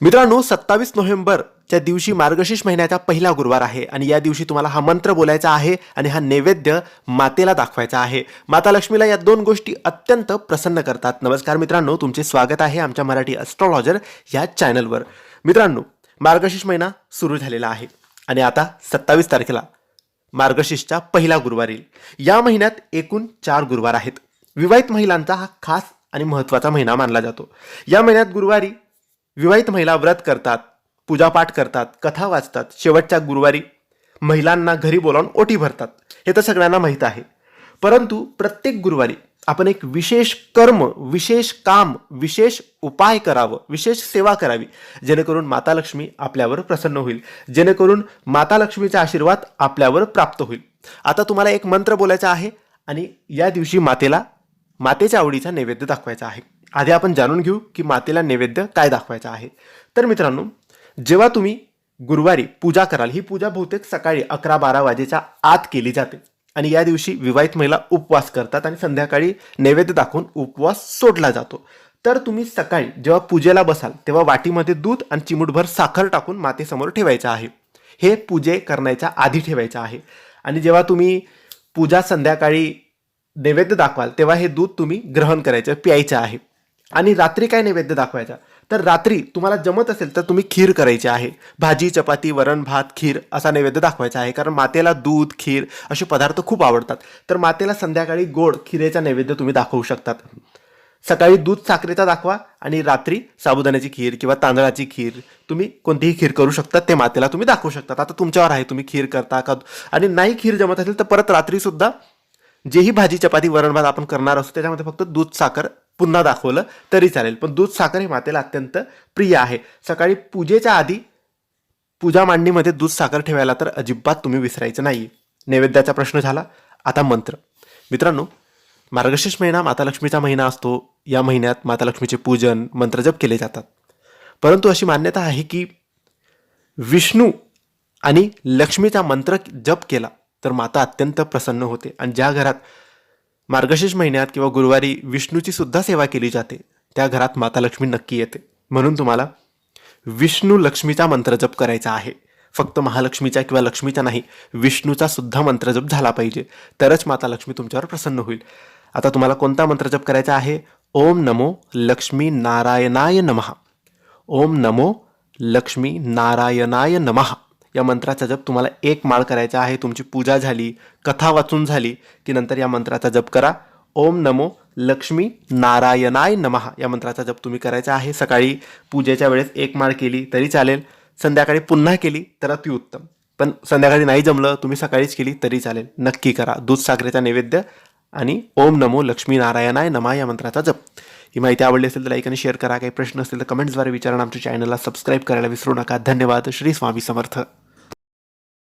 मित्रांनो सत्तावीस नोव्हेंबरच्या दिवशी मार्गशीर्ष महिन्याचा पहिला गुरुवार आहे आणि या दिवशी तुम्हाला हा मंत्र बोलायचा आहे आणि हा नैवेद्य मातेला दाखवायचा आहे. माता लक्ष्मीला या दोन गोष्टी अत्यंत प्रसन्न करतात. नमस्कार मित्रांनो तुमचे स्वागत आहे आमच्या मराठी ॲस्ट्रॉलॉजर या चॅनलवर मित्रांनो मार्गशीर्ष महिना सुरू झालेला आहे आणि आता सत्तावीस तारखेला मार्गशीर्षचा पहिला गुरुवार येईल. या महिन्यात एकूण चार गुरुवार आहेत. विवाहित महिलांचा हा खास आणि महत्त्वाचा महिना मानला जातो. या महिन्यात गुरुवारी विवाहित महिला व्रत करतात पूजापाठ करतात कथा वाचतात शेवटच्या गुरुवारी महिलांना घरी बोलावून ओटी भरतात. हे तर सगळ्यांना माहीत आहे. परंतु प्रत्येक गुरुवारी आपण एक विशेष कर्म विशेष काम विशेष उपाय करावं विशेष सेवा करावी जेणेकरून माता लक्ष्मी आपल्यावर प्रसन्न होईल जेणेकरून माता लक्ष्मीचा आशीर्वाद आपल्यावर प्राप्त होईल. आता तुम्हाला एक मंत्र बोलायचा आहे आणि या दिवशी मातेला मातेच्या आवडीचा नैवेद्य दाखवायचा आहे. आधी आपण जाणून घेऊ की मातेला नैवेद्य काय दाखवायचा आहे. तर मित्रांनो जेव्हा तुम्ही गुरुवारी पूजा कराल ही पूजा बहुतेक सकाळी अकरा बारा वाजेच्या आत केली जाते. आणि या दिवशी विवाहित महिला उपवास करतात आणि संध्याकाळी नैवेद्य दाखवून उपवास सोडला जातो. तर तुम्ही सकाळी जेव्हा पूजेला बसाल तेव्हा वाटीमध्ये दूध आणि चिमूटभर साखर टाकून मातेसमोर ठेवायचं आहे. हे पूजे करण्याच्या आधी ठेवायचं आहे. आणि जेव्हा तुम्ही पूजा संध्याकाळी नैवेद्य दाखवाल तेव्हा हे दूध तुम्ही ग्रहण करायचं प्यायचं आहे. आणि रात्री काय नैवेद्य दाखवायचा? तर रात्री तुम्हाला जमत असेल तर तुम्ही खीर करायची आहे. भाजी चपाती वरण भात खीर असा नैवेद्य दाखवायचा आहे. कारण मातेला दूध खीर असे पदार्थ खूप आवडतात. तर मातेला संध्याकाळी गोड खिरेचा नैवेद्य तुम्ही दाखवू शकतात. सकाळी दूध साखरेचा दाखवा आणि रात्री साबुदाण्याची खीर किंवा तांदळाची खीर तुम्ही कोणतीही खीर करू शकता ते मातेला तुम्ही दाखवू शकतात. आता तुमच्यावर आहे तुम्ही खीर करता का? आणि नाही खीर जमत असेल तर परत रात्रीसुद्धा जेही भाजी चपाती वरण भात आपण करणार असतो त्याच्यामध्ये फक्त दूध साखर पुन्हा दाखवलं तरी चालेल. पण दूध साखर हे मातेला अत्यंत प्रिय आहे. सकाळी पूजेच्या आधी पूजा मांडणीमध्ये दूध साखर ठेवायला तर अजिबात तुम्ही विसरायचं नाही. नैवेद्याचा प्रश्न झाला. आता मंत्र. मित्रांनो मार्गशीर्ष महिना माता लक्ष्मीचा महिना असतो. या महिन्यात माता लक्ष्मीचे पूजन मंत्रजप केले जातात. परंतु अशी मान्यता आहे की विष्णू आणि लक्ष्मीचा मंत्र जप केला तर माता अत्यंत प्रसन्न होते. आणि ज्या घरात मार्गशीर्ष महिन्यात किंवा गुरुवारी विष्णूची सुद्धा सेवा केली जाते. त्या घरात माता लक्ष्मी नक्की येते. म्हणून तुम्हाला विष्णू लक्ष्मीचा मंत्रजप करायचा आहे. फक्त महालक्ष्मीचा किंवा लक्ष्मीचा नाही विष्णूचा सुद्धा मंत्रजप झाला पाहिजे. तरच माता लक्ष्मी तुमच्यावर प्रसन्न होईल. आता तुम्हाला कोणता मंत्रजप करायचा आहे? ओम नमो लक्ष्मी नारायणाय नमः. ओम नमो लक्ष्मी नारायणाय नमः. या मंत्राचा जप तुम्हाला एक माळ करायचा आहे. तुमची पूजा झाली कथा वाचून झाली की नंतर या मंत्राचा जप करा. ओम नमो लक्ष्मी नारायणाय नमः. या मंत्राचा जप तुम्ही करायचा आहे. सकाळी पूजेच्या वेळेस एक माळ केली तरी चालेल. संध्याकाळी पुन्हा केली तर अतिउत्तम पण संध्याकाळी नाही जमलं तुम्ही सकाळीच केली तरी चालेल. नक्की करा. दूध साखरेचा नैवेद्य आणि ओम नमो लक्ष्मी नारायणाय नमा या मंत्राचा जप. ही माहिती आवडली असेल तर लाईक आणि शेअर करा. काही प्रश्न असतील तर कमेंट्सद्वारे विचारा आमच्या चॅनलला सबस्क्राईब करायला विसरू नका. धन्यवाद. श्री स्वामी समर्थ.